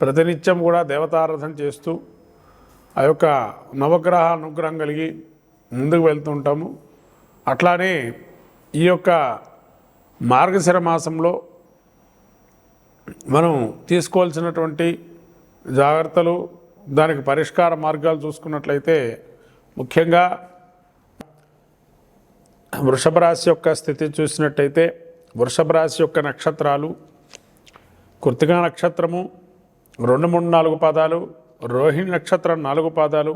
ప్రతినిత్యం కూడా దేవతారాధన చేస్తూ ఆ యొక్క నవగ్రహ అనుగ్రహం కలిగి ముందుకు వెళ్తుంటాము అట్లానే ఈ యొక్క మార్గశిర మాసంలో మనం తీసుకోవాల్సినటువంటి జాగ్రత్తలు దానికి పరిష్కార మార్గాలు చూసుకున్నట్లయితే ముఖ్యంగా వృషభ రాశి యొక్క స్థితి చూసినట్టయితే వృషభ రాశి యొక్క నక్షత్రాలు కృతికా నక్షత్రము రెండు మూడు నాలుగు పాదాలు రోహిణి నక్షత్రం నాలుగు పాదాలు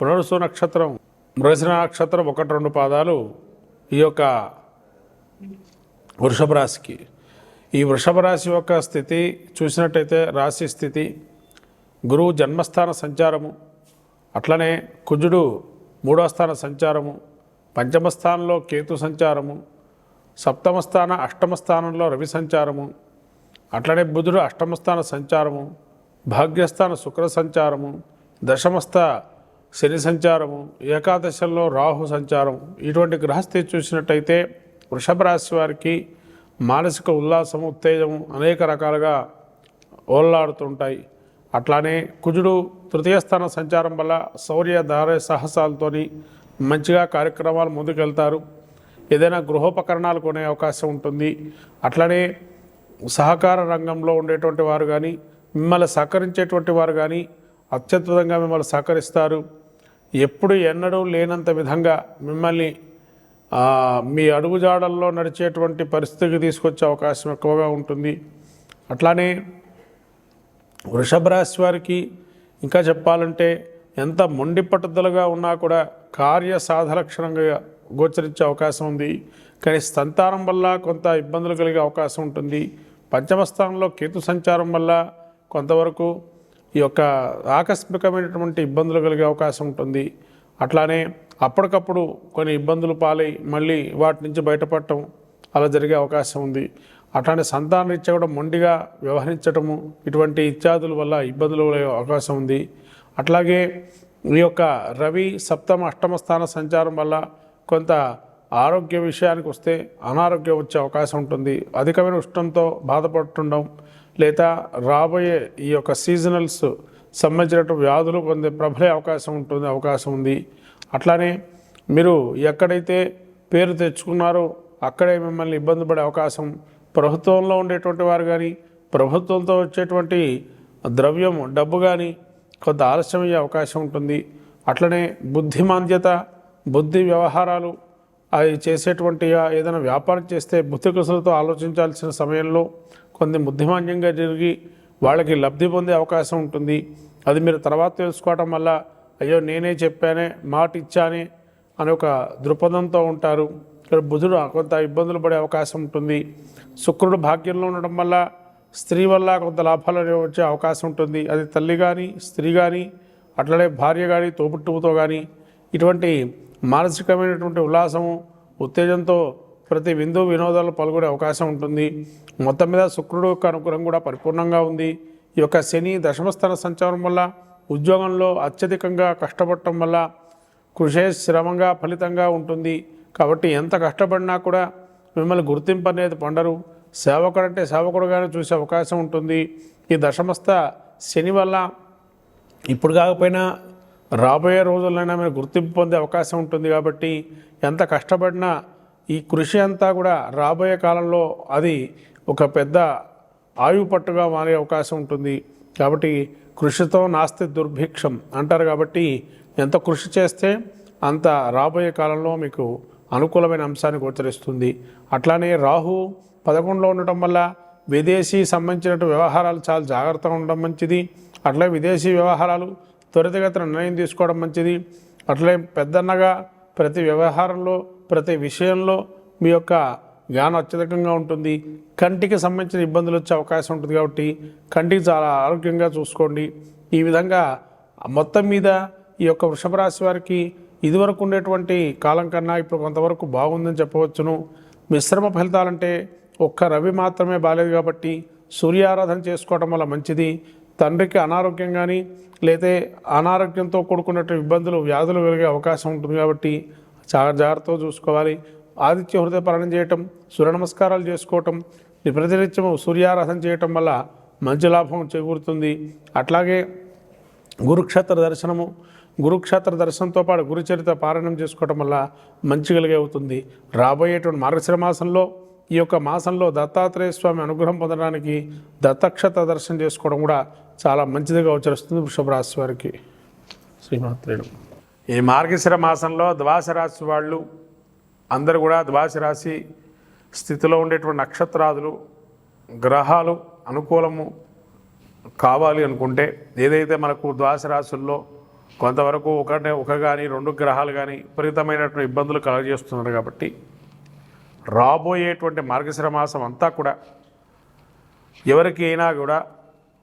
పునరుసు నక్షత్రం మృగశిర నక్షత్రం ఒకటి రెండు పాదాలు ఈ యొక్క వృషభ రాశికి. ఈ వృషభ రాశి యొక్క స్థితి చూసినట్టయితే రాశి స్థితి గురువు జన్మస్థాన సంచారము అట్లనే కుజుడు మూడో స్థాన సంచారము పంచమ స్థానంలో కేతు సంచారము సప్తమ స్థాన అష్టమ స్థానంలో రవి సంచారము అట్లనే బుధుడు అష్టమ స్థాన సంచారము భాగ్యస్థాన శుక్ర సంచారము దశమస్థ శని సంచారము ఏకాదశంలో రాహు సంచారం ఇటువంటి గ్రహస్థితి చూసినట్టయితే వృషభ రాశి వారికి మానసిక ఉల్లాసం ఉత్తేజము అనేక రకాలుగా ఓల్లాడుతుంటాయి. అట్లానే కుజుడు తృతీయ స్థాన సంచారం వల్ల శౌర్య ధార సాహసాలతోని మంచిగా కార్యక్రమాలు ముందుకెళ్తారు. ఏదైనా గృహోపకరణాలు కొనే అవకాశం ఉంటుంది. అట్లనే సహకార రంగంలో ఉండేటువంటి వారు కానీ మిమ్మల్ని సహకరించేటువంటి వారు కానీ అత్యద్భుతంగా మిమ్మల్ని సహకరిస్తారు. ఎప్పుడు ఎన్నడూ లేనంత విధంగా మిమ్మల్ని మీ అడుగుజాడల్లో నడిచేటువంటి పరిస్థితికి తీసుకొచ్చే అవకాశం ఎక్కువగా ఉంటుంది. అట్లానే వృషభ రాశి వారికి ఇంకా చెప్పాలంటే ఎంత మొండి పట్టుదలగా ఉన్నా కూడా కార్య సాధలక్షణంగా గోచరించే అవకాశం ఉంది. కానీ సంతానం వల్ల కొంత ఇబ్బందులు కలిగే అవకాశం ఉంటుంది. పంచమ స్థానంలో కేతు సంచారం వల్ల కొంతవరకు ఈ యొక్క ఆకస్మికమైనటువంటి ఇబ్బందులు కలిగే అవకాశం ఉంటుంది. అట్లానే అప్పటికప్పుడు కొన్ని ఇబ్బందులు పాలై మళ్ళీ వాటి నుంచి బయటపడటం అలా జరిగే అవకాశం ఉంది. అట్లానే సంతాన రీత్యా కూడా మొండిగా వ్యవహరించటము ఇటువంటి ఇత్యాదుల వల్ల ఇబ్బందులు పడే అవకాశం ఉంది. అట్లాగే ఈ యొక్క రవి సప్తమ అష్టమ స్థాన సంచారం వల్ల కొంత ఆరోగ్య విషయానికి వస్తే అనారోగ్యం వచ్చే అవకాశం ఉంటుంది. అధికమైన ఉష్ణంతో బాధపడుతుండడం లేదా రాబోయే ఈ యొక్క సీజనల్స్ సంబంధించినటువంటి వ్యాధులు పొందే ప్రబలే అవకాశం ఉంటుంది అవకాశం ఉంది. అట్లానే మీరు ఎక్కడైతే పేరు తెచ్చుకున్నారో అక్కడే మిమ్మల్ని ఇబ్బంది పడే అవకాశం ప్రభుత్వంలో ఉండేటువంటి వారు కానీ ప్రభుత్వంతో వచ్చేటువంటి ద్రవ్యం డబ్బు కానీ కొంత ఆలస్యం అయ్యే అవకాశం ఉంటుంది. అట్లనే బుద్ధిమాంద్యత బుద్ధి వ్యవహారాలు అవి చేసేటువంటి ఏదైనా వ్యాపారం చేస్తే బుద్ధికృసలతో ఆలోచించాల్సిన సమయంలో కొన్ని బుద్ధిమాన్యంగా జరిగి వాళ్ళకి లబ్ధి పొందే అవకాశం ఉంటుంది. అది మీరు తర్వాత తెలుసుకోవటం వల్ల అయ్యో నేనే చెప్పానే మాట ఇచ్చానే అనే ఒక దృక్పథంతో ఉంటారు. ఇక్కడ బుధుడు కొంత ఇబ్బందులు పడే అవకాశం ఉంటుంది. శుక్రుడు భాగ్యంలో ఉండడం వల్ల స్త్రీ వల్ల కొంత లాభాలు వచ్చే అవకాశం ఉంటుంది. అది తల్లి కానీ స్త్రీ కానీ అట్లనే భార్య కానీ తోబుట్టువుతో కానీ ఇటువంటి మానసికమైనటువంటి ఉల్లాసము ఉత్తేజంతో ప్రతి విందు వినోదాలు పాల్గొనే అవకాశం ఉంటుంది. మొత్తం మీద శుక్రుడు యొక్క అనుగ్రహం కూడా పరిపూర్ణంగా ఉంది. ఈ యొక్క శని దశమస్థాన సంచారం వల్ల ఉద్యోగంలో అత్యధికంగా కష్టపడటం వల్ల కృషి శ్రమంగా ఫలితంగా ఉంటుంది. కాబట్టి ఎంత కష్టపడినా కూడా మిమ్మల్ని గుర్తింపు అనేది పండరు సేవకుడు అంటే సేవకుడుగానే చూసే అవకాశం ఉంటుంది. ఈ దశమస్థ శని వల్ల ఇప్పుడు కాకపోయినా రాబోయే రోజుల్లోనే ఆమె గుర్తింపు పొందే అవకాశం ఉంటుంది కాబట్టి ఎంత కష్టపడినా ఈ కృషి అంతా కూడా రాబోయే కాలంలో అది ఒక పెద్ద ఆయువు పట్టుగా మారే అవకాశం ఉంటుంది. కాబట్టి కృషితో నాస్తి దుర్భిక్షం అంటారు కాబట్టి ఎంత కృషి చేస్తే అంత రాబోయే కాలంలో మీకు అనుకూలమైన అంశాన్ని గోచరిస్తుంది. అట్లానే రాహు పదకొండులో ఉండటం వల్ల విదేశీ సంబంధించినటువంటి వ్యవహారాలు చాలా జాగ్రత్తగా ఉండడం మంచిది. అట్లే విదేశీ వ్యవహారాలు త్వరితగతిన నిర్ణయం తీసుకోవడం మంచిది. అట్లే పెద్దన్నగా ప్రతి వ్యవహారంలో ప్రతి విషయంలో మీ యొక్క జ్ఞానం అత్యధికంగా ఉంటుంది. కంటికి సంబంధించిన ఇబ్బందులు వచ్చే అవకాశం ఉంటుంది కాబట్టి కంటికి చాలా ఆరోగ్యంగా చూసుకోండి. ఈ విధంగా మొత్తం మీద ఈ యొక్క వృషభ రాశి వారికి ఇదివరకు ఉండేటువంటి కాలం కన్నా ఇప్పుడు కొంతవరకు బాగుందని చెప్పవచ్చును. మిశ్రమ ఫలితాలంటే ఒక్క రవి మాత్రమే బాలేదు కాబట్టి సూర్యారాధన చేసుకోవడం వల్ల మంచిది. తండ్రికి అనారోగ్యం కానీ లేతే అనారోగ్యంతో కూడుకున్నటువంటి ఇబ్బందులు వ్యాధులు కలిగే అవకాశం ఉంటుంది కాబట్టి చాలా జాగ్రత్తగా చూసుకోవాలి. ఆదిత్య హృదయ పాలన చేయటం సూర్య నమస్కారాలు చేసుకోవటం ప్రతినిత్యము సూర్యారాధన చేయటం వల్ల మంచి లాభం చేకూరుతుంది. అట్లాగే గురుక్షేత్ర దర్శనము గురుక్షేత్ర దర్శనంతో పాటు గురుచరిత్ర పారాయణం చేసుకోవటం వల్ల మంచి కలిగే అవుతుంది. రాబోయేటువంటి మార్గశిర మాసంలో ఈ యొక్క మాసంలో దత్తాత్రేయ స్వామి అనుగ్రహం పొందడానికి దత్తక్షత దర్శనం చేసుకోవడం కూడా చాలా మంచిదిగా ఉచ్చరిస్తుంది వృషభ రాశి వారికి. శ్రీమాత్రేయుడు. ఈ మార్గశిర మాసంలో ద్వాస రాశి వాళ్ళు అందరూ కూడా ద్వాస రాశి స్థితిలో ఉండేటువంటి నక్షత్రాదులు గ్రహాలు అనుకూలము కావాలి అనుకుంటే ఏదైతే మనకు ద్వాస రాశుల్లో కొంతవరకు ఒకటే ఒక కానీ రెండు గ్రహాలు కానీ విపరీతమైనటువంటి ఇబ్బందులు కలగజేస్తున్నారు కాబట్టి రాబోయేటువంటి మార్గశిర మాసం అంతా కూడా ఎవరికైనా కూడా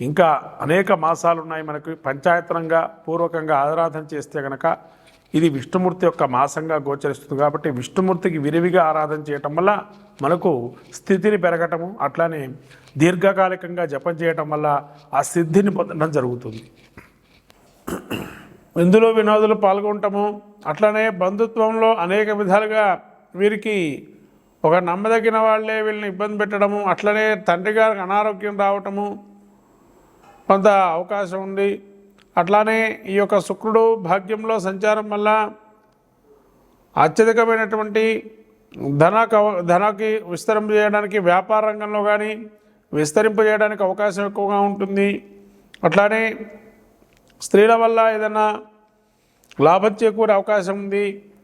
ఇంకా అనేక మాసాలు ఉన్నాయి మనకు పంచాయతనంగా పూర్వకంగా ఆరాధన చేస్తే కనుక ఇది విష్ణుమూర్తి యొక్క మాసంగా గోచరిస్తుంది కాబట్టి విష్ణుమూర్తికి విరివిగా ఆరాధన చేయటం వల్ల మనకు స్థితిని పెరగటము అట్లానే దీర్ఘకాలికంగా జపం చేయటం వల్ల ఆ సిద్ధిని పొందడం జరుగుతుంది. ఇందులో వినోదులు పాల్గొంటాము అట్లనే బంధుత్వంలో అనేక విధాలుగా వీరికి ఒక నమ్మదగిన వాళ్ళే వీళ్ళని ఇబ్బంది పెట్టడము అట్లనే తండ్రి గారికి అనారోగ్యం రావటము కొంత అవకాశం ఉంది. అట్లానే ఈ యొక్క శుక్రుడు భాగ్యంలో సంచారం వల్ల అత్యధికమైనటువంటి ధన కవ- ధనకి విస్తరింప చేయడానికి వ్యాపార రంగంలో కానీ విస్తరింప చేయడానికి అవకాశం ఎక్కువగా ఉంటుంది. అట్లానే స్త్రీల వల్ల ఏదైనా లాభం చేకూరే అవకాశం ఉంది.